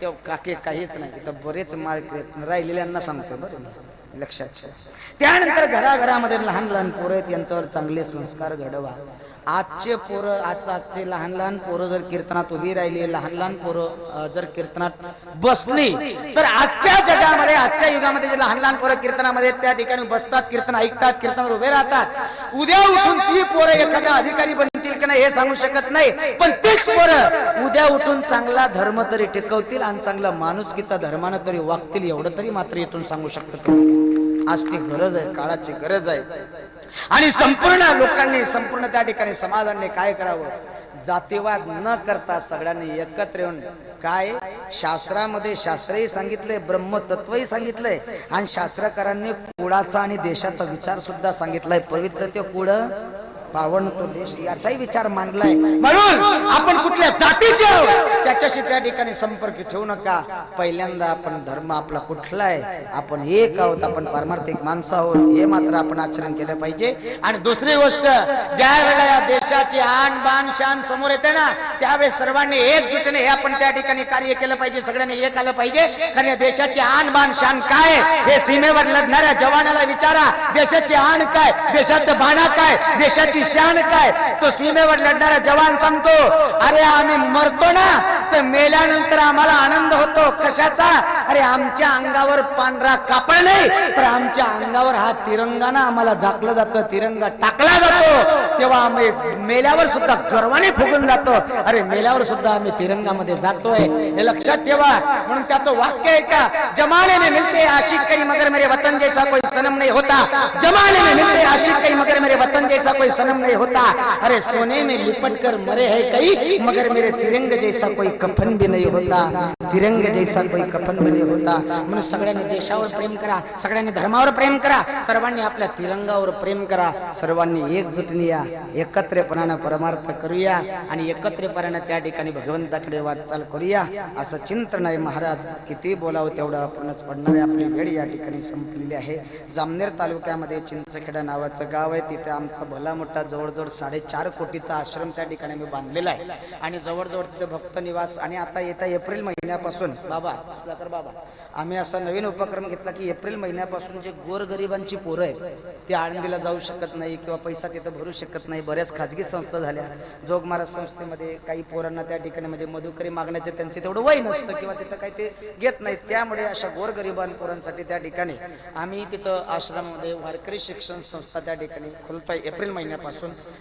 तेव्हा काके काहीच नाही तर बरेच माळ राहिलेल्यांना सांगतो बरं लक्षात ठेवा. त्यानंतर घराघरामध्ये लहान लहान पोरं आहेत यांच्यावर चांगले संस्कार घडवा. आजचे पोरं आज आजचे लहान लहान पोरं जर कीर्तनात उभी राहिली लहान लहान पोरं जर कीर्तनात बसली तर आजच्या जगामध्ये आजच्या युगामध्ये जे लहान लहान पोरं कीर्तनामध्ये त्या ठिकाणी बसतात कीर्तन ऐकतात कीर्तनावर उभे राहतात. उद्या उठून ती पोरं एखादा अधिकारी बनतील हे सांगू शकत नाही. पण तेच पोरं उद्या उठून चांगला धर्म तरी टिकवतील आणि चांगला माणुसकीचा धर्मानं तरी वागतील एवढं तरी मात्र इथून सांगू शकतो आज ती गरज आहे काळाची गरज आहे. आणि संपूर्ण लोकांनी संपूर्ण त्या ठिकाणी समाजाने काय करावं? जातीवाद न करता सगळ्यांनी एकत्र येऊन काय? शास्त्रामध्ये शास्त्रही सांगितलंय ब्रह्मतत्वही सांगितलंय. आणि शास्त्रकारांनी कुळाचा आणि देशाचा विचार सुद्धा सांगितलाय. पवित्र ते कुळ पावन तो देश याचाही विचार मांडलाय. म्हणून आपण कुठल्या जातीचे आहोत त्याच्याशी त्या ठिकाणी संपर्क ठेवू नका. पहिल्यांदा आपण धर्म आपला कुठला आहे आपण एक आहोत आपण पारमार्थिक माणसं आहोत हे मात्र आपण आचरण केलं पाहिजे. आणि दुसरी गोष्ट ज्या वेळेला या देशाची आण बाण शान समोर येते ना त्यावेळेस सर्वांनी एकजुटीने हे आपण त्या ठिकाणी कार्य केलं पाहिजे सगळ्यांनी एक आलं पाहिजे. कारण या देशाची आण बाण शान काय? हे सीमेवर लढणाऱ्या जवानाला विचारा देशाची आण काय? देशाचं बाणा काय? देशाची शान काय? तो सीमेवर लढणारा जवान सांगतो अरे आम्ही मरतो ना तर मेल्यानंतर आम्हाला आनंद होतो. कशाचा? अरे आमच्या अंगावर पांढरा कापड नाही तर आमच्या अंगावर हा तिरंगा ना आम्हाला झाकलं जातं तिरंगा टाकला जातो. तेव्हा आम्ही मेल्यावर सुद्धा गर्वाने फुगून जातो. अरे मेल्यावर सुद्धा आम्ही तिरंगामध्ये जातोय. हे लक्षात ठेवा. म्हणून त्याचं वाक्य आहे का जमाने में मिलते आशिक काही मगर मेरे वतन जैसा कोई सनम नाही होता. जमाने में मिलते आशिक काही मगर मेरे वतन जैसा कोई सनम नहीं होता। अरे सोने में लिपट कर मरे है कई मगर मेरे तिरंग जैसा कोई कफन भी नहीं होता। तिरंग जैसा कोई कफन भी नहीं होता। म्हणून सगळ्यांनी देशावर प्रेम करा सगळ्यांनी धर्मावर प्रेम करा सर्वांनी आपल्या तिरंगावर प्रेम करा सर्वांनी एकजुटीने या एकत्रपणानं परमार्थ करूया आणि एकत्रपणानं त्या ठिकाणी भगवंताकडे वाटचाल करूया असं चिंतन आहे महाराज किती बोलावं तेवढं आपणच पडणार आहे. आपली वेळ या ठिकाणी संपलेली आहे. जामनेर तालुक्यामध्ये चिंचखेडा नावाचं गाव आहे. तिथे आमचा भला मोठा जवळजवळ साडेचार कोटीचा आश्रम त्या ठिकाणी मी बांधलेला आहे. आणि जवळजवळ तिथे भक्त निवास आणि आता येत्या एप्रिल महिन्यापासून बाबा तर बाबा आम्ही असा नवीन उपक्रम घेतला की एप्रिल महिन्यापासून जे गोरगरिबांची पोरं आहेत ते आळंदीला जाऊ शकत नाही किंवा पैसा तिथं भरू शकत नाही. बऱ्याच खाजगी संस्था झाल्या. जोग महाराज संस्थेमध्ये काही पोरांना त्या ठिकाणी म्हणजे मधुकरी मागण्याचे त्यांचे तेवढं वय नसतं किंवा तिथं काही ते घेत नाहीत. त्यामुळे अशा गोरगरिबां पोरांसाठी त्या ठिकाणी आम्ही तिथं आश्रमामध्ये वारकरी शिक्षण संस्था त्या ठिकाणी खोलतोय एप्रिल महिन्यापासून.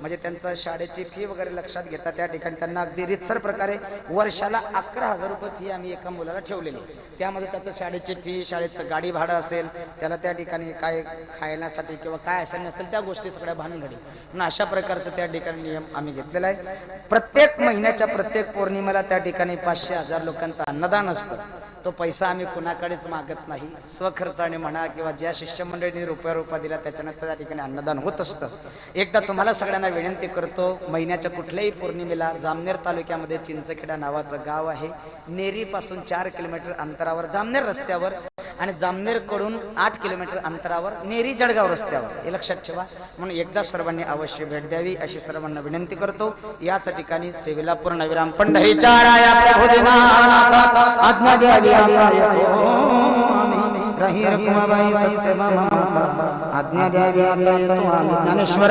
म्हणजे त्यांचा शाळेची फी वगैरे लक्षात घेता त्या ठिकाणी त्यांना अगदी रितसर प्रकारे वर्षाला अकरा हजार रुपये फी आम्ही एका मुलाला ठेवलेली. त्यामध्ये त्याचं शाळेची फी शाळेचं गाडी भाडं असेल त्याला त्या ठिकाणी काय खाण्यासाठी किंवा काय असेल नसेल त्या गोष्टी सगळ्या भानगडी. म्हणून अशा प्रकारचं त्या ठिकाणी नियम आम्ही घेतलेला आहे. प्रत्येक महिन्याच्या प्रत्येक पौर्णिमेला त्या ठिकाणी पाचशे हजार लोकांचं अन्नदान असतं. तो पैसा आम्ही कुणाकडेच मागत नाही. स्वखर्चाने म्हणा किंवा ज्या शिष्यमंडळींनी रुपया रुपया दिला त्याच्यानंतर त्या ठिकाणी अन्नदान होत असतं. एकदा तुम्हाला सगळ्यांना विनंती करतो महिन्याच्या कुठल्याही पौर्णिमेला जामनेर तालुक्यामध्ये चिंचखेडा नावाचं गाव आहे. नेरीपासून चार किलोमीटर अंतरावर जामनेर रस्त्यावर आणि जामनेरकडून आठ किलोमीटर अंतरावर नेरी जळगाव रस्त्यावर. हे लक्षात ठेवा. म्हणून एकदा सर्वांनी अवश्य भेट द्यावी. अशी सर्वांना विनंती करतो. याच ठिकाणी सेवेला पूर्ण विराम पंढरीच्या आज्ञा द्यावी हो, ज्ञानेश्वर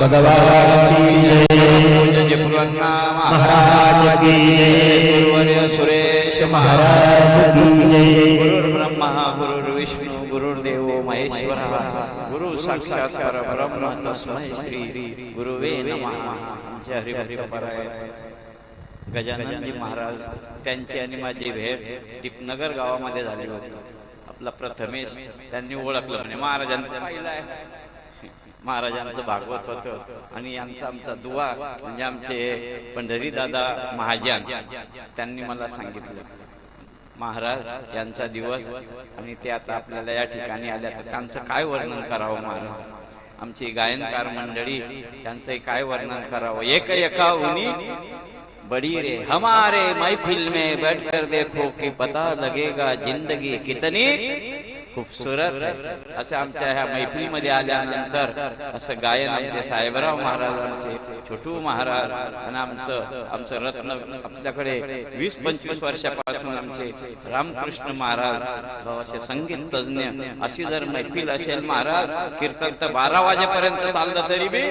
भगवान की जय. महाराज की जय. सुरेश महाराज की जय गुरुर्देव महेश्वर गुरु साक्षात परब्रह्म तस्मै श्री गुरुवे नमः आमच्या हरिभक्तपराय गजाननजी महाराज, त्यांची आणि माझी भेट दीपनगर गावामध्ये झाली होती आपला प्रथमेश त्यांनी ओळखलं म्हणजे महाराजांचं महाराजांचं भागवत होतं. आणि यांचा आमचा दुवा म्हणजे आमचे पंढरी दादा महाजन त्यांनी मला सांगितलं महाराज यांचा दिवस आणि ते आता आपल्याला या ठिकाणी आल्या तर त्यांचं काय वर्णन करावं महाराज आमची गायनकार मंडळी त्यांचं काय वर्णन करावं? एक एका उनी बड़ी रे हमारे महफिल में बैठकर देखो कि पता लगेगा जिंदगी कितनी खूबसूरत असं आमच्या ह्या मैफिलीमध्ये आल्यानंतर असं गायन आमचे साहेबराव महाराज आमचे छोटू महाराज आणि आमचं आमचं रत्न आपल्याकडे वीस पंचवीस वर्षापासून आमचे रामकृष्ण महाराज असे संगीत तज्ञ अशी जर मैफिल असेल महाराज कीर्तन तर बारा वाजेपर्यंत चाललं तरी बी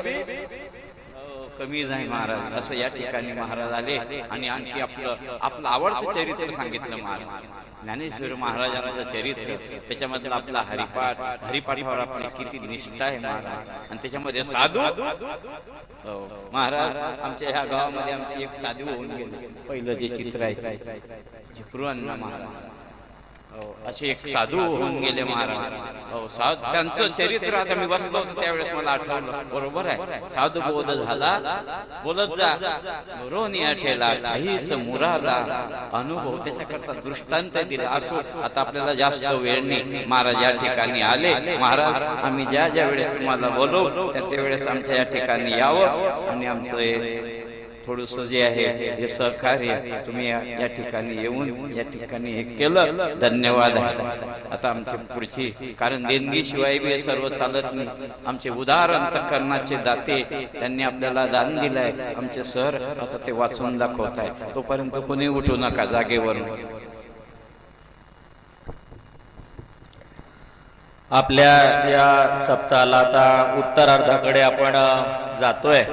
कमी नाही महाराज असं या ठिकाणी महाराज आले आणि आणखी आपलं आपलं आवडतं चरित्र सांगितलं महाराज. ज्ञानेश्वर महाराजांचं चरित्र त्याच्यामधला आपला हरिपाठ हरिपाठावर आपली किती निष्ठा आहे महाराज. आणि त्याच्यामध्ये साधू? हो, महाराज आमच्या ह्या गावामध्ये आमची एक साधू होऊन गेले. पहिलं जे चित्र आहे महाराज. असे एक साधू होऊन गेले महाराज. हो, त्यांचं चरित्र आता मी बसलो होतो त्यावेळेस मला आठवलं. बरोबर आहे. साधू बोध झाला बोलत जा. रोनी आठेला काहीच मुराला अनुभव. त्याच्याकरता दृष्टांत दिला. असो आता आपल्याला जास्त वेळ नाही. महाराज या ठिकाणी आले. महाराज आम्ही ज्या ज्या वेळेस तुम्हाला बोलवू त्या त्यावेळेस आमच्या या ठिकाणी यावं आणि आमचं थोडस जे आहे हे सहकार्य तुम्ही या ठिकाणी येऊन या ठिकाणी हे केलं. धन्यवाद आहे. आता आमची पुढची कारण देणगी शिवाय बी हे सर्व चालत नाही. आमचे उदार अंतकरणाचे दाते त्यांनी आपल्याला दान दिलंय. आमचे सर आता ते वाचून दाखवत आहे तोपर्यंत कोणी उठू नका जागेवरून. आपल्या या सप्ताहाला आता उत्तरार्धाकडे आपण जातोय.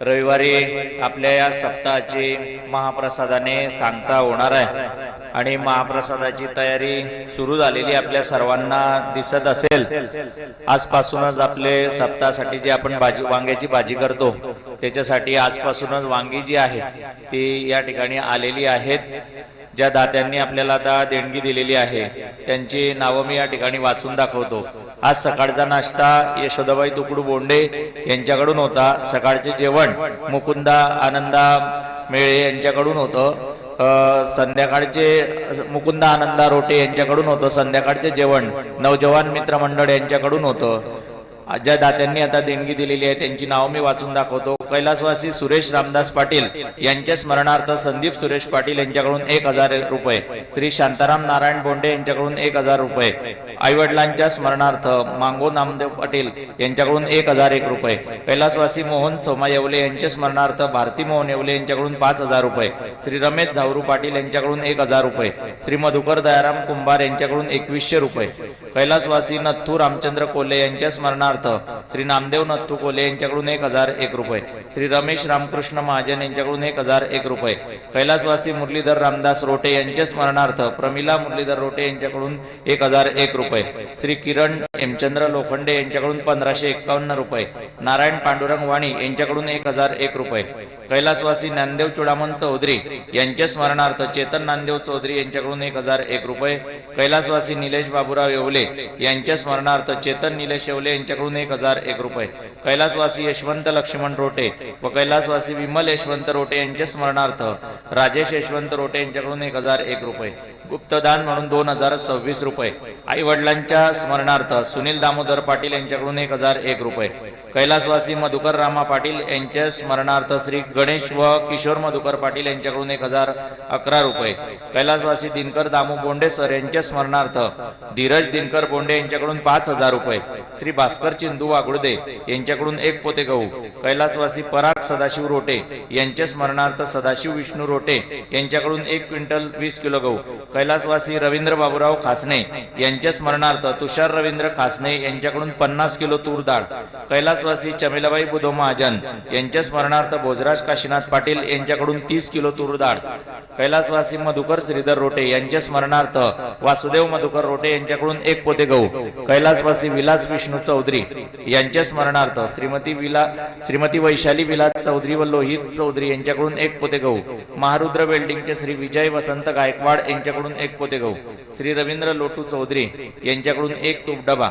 रविवारी आपल्या या सप्ताहाची महाप्रसादाने सांगता होणार आहे. आणि महाप्रसादाची तयारी सुरू झालेली आपल्या सर्वांना दिसत असेल. आजपासूनच आपले सप्ताहासाठी जे आपण भाजी वांग्याची भाजी करतो त्याच्यासाठी आजपासूनच वांगी जी आहे ती या ठिकाणी आलेली आहेत. ज्या दात्यांनी आपल्याला आता देणगी दिलेली आहे त्यांची नावं मी या ठिकाणी वाचून दाखवतो. आज सकाळचा नाश्ता यशोदाबाई तुकडू बोंडे यांच्याकडून होता. सकाळचे जेवण मुकुंदा आनंदा मेळे यांच्याकडून होतं. संध्याकाळचे मुकुंदा आनंदा रोटे यांच्याकडून होतं. संध्याकाळचे जेवण नवजवान मित्र मंडळ यांच्याकडून होतं. ज्या दात्यांनी आता देणगी दिलेली आहे. त्यांची नाव मी वाचून दाखवतो. कैलासवासी सुरेश रामदास पाटील यांच्या स्मरणार्थ संदीप सुरेश पाटील यांच्याकडून एक हजार रुपये श्री शांताराम नारायण बोंडे यांच्याकडून एक हजार रुपये आईवडिलांच्या स्मरणार्थ मांगो नामदेव पाटील यांच्याकडून एक हजार एक रुपये कैलासवासी मोहन सोमा येवले यांच्या स्मरणार्थ भारती मोहन येवले यांच्याकडून पाच हजार रुपये श्री रमेश झावरू पाटील यांच्याकडून एक हजार रुपये श्री मधुकर दयाराम कुंभार यांच्याकडून एकवीसशे रुपये कैलासवासी नथू रामचंद्र कोल्हे यांच्या स्मरणार्थ श्री नामदेव नथू कोल्हे यांच्याकडून एक हजार एक रुपये श्री रमेश रामकृष्ण महाजन यांच्याकडून एक हजार एक रुपये. कैलासवासी मुरलीधर रामदास रोटे यांच्या स्मरणार्थ प्रमिला मुरलीधर रोटे यांच्याकडून एक हजार एक रुपये. श्री किरण हेमचंद्र लोखंडे यांच्याकडून पंधराशे एकावन्न रुपये. नारायण पांडुरंग वाणी यांच्याकडून एक हजार एक रुपये. कैलासवासी नांदेव चुडामन चौधरी यांच्या स्मरणार्थ चेतन नांदेव चौधरी यांच्याकडून एक हजार एक रुपये. कैलासवासी निलेश बाबुराव येवले यांच्या स्मरणार्थ चेतन निलेश येवले यांच्याकडून एक हजार एक रुपये. कैलासवासी यशवंत लक्ष्मण रोटे व कैलासवासी विमल यशवंत रोटे यांच्या स्मरणार्थ राजेश यशवंत रोटे यांच्याकडून एक हजार एक रुपये. गुप्तदान म्हणून दोन हजार सव्वीस रुपये. आई वडिलांच्या स्मरणार्थ सुनील दामोदर पाटील यांच्याकडून एक हजार एक रुपये. कैलासवासी मधुकर रामा पाटील यांच्या स्मरणार्थ श्री गणेश व किशोर मधुकर पाटील यांच्याकडून एक हजार अकरा रुपये. कैलासवासी दिनकर दामू बोंडे सर यांच्या स्मरणार्थ धीरज दिनकर बोंडे यांच्याकडून पाच हजार रुपये. श्री भास्कर चिंदू वागुडदे यांच्याकडून एक पोते गहू. कैलासवासी पराग सदाशिव रोटे यांच्या स्मरणार्थ सदाशिव विष्णू रोटे यांच्याकडून एक क्विंटल वीस किलो गहू. कैलासवासी रवींद्र बाबूराव खासने यांच्या स्मरणार्थ तुषार रवींद्र खासने यांच्याकडून पन्नास किलो तूर डाळ कैलासवासी चमेलाबाई बुधो महाजन यांच्या स्मरणार्थ भोजराज काशीनाथ पाटील यांच्याकडून तीस किलो तूर डाळ कैलासवासी मधुकर श्रीधर रोटे यांच्या स्मरणार्थ वासुदेव मधुकर रोटे यांच्याकडून एक पोते गहू कैलासवासी विलास विष्णू चौधरी यांच्या स्मरणार्थ श्रीमती विला श्रीमती वैशाली विलास चौधरी व लोहित चौधरी यांच्याकडून एक पोते गहू महारुद्र वेल्डिंगचे श्री विजय वसंत गायकवाड यांच्याकडून एक पोते गहू श्री रवींद्र लोटू चौधरी यांच्याकडून एक तूप डबा.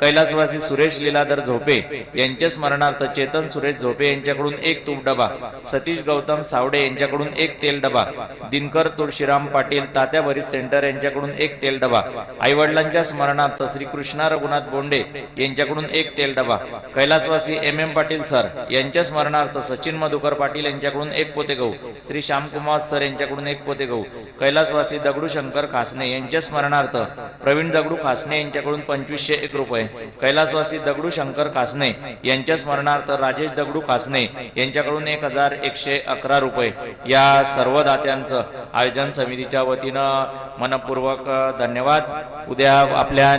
कैलासवासी सुरेश लीलाधर झोपे यांच्या स्मरणार्थ चेतन सुरेश झोपे यांच्याकडून एक तूप डबा सतीश गौतम सावडे यांच्याकडून एक तेल डबा दिनकर तुळशीराम पाटील तात्या भरीत सेंटर यांच्याकडून एक तेल डबा आई वडिलांच्या स्मरणार्थ श्री कृष्णा रघुनाथ बोंडे यांच्याकडून एक तेल डबा कैलासवासी एम एम पाटील सर यांच्या स्मरणार्थ सचिन मधुकर पाटील यांच्याकडून एक पोते गहू श्री श्यामकुमार सर यांच्याकडून एक पोते गहू कैलासवासी दगडू शंकर खासने यांच्या स्मरणार्थ प्रवीण दगडू खासने यांच्याकडून पंचवीसशे एक रुपये. कैलासवासी दगडू शंकर खासने यांच्या स्मरणार्थ राजेश दगडू खासने यांच्याकडून एक हजार एकशे अकरा रुपये या सर्व दात्यांचं आयोजन समितीच्या वतीनं मनपूर्वक धन्यवाद. उद्या आपल्या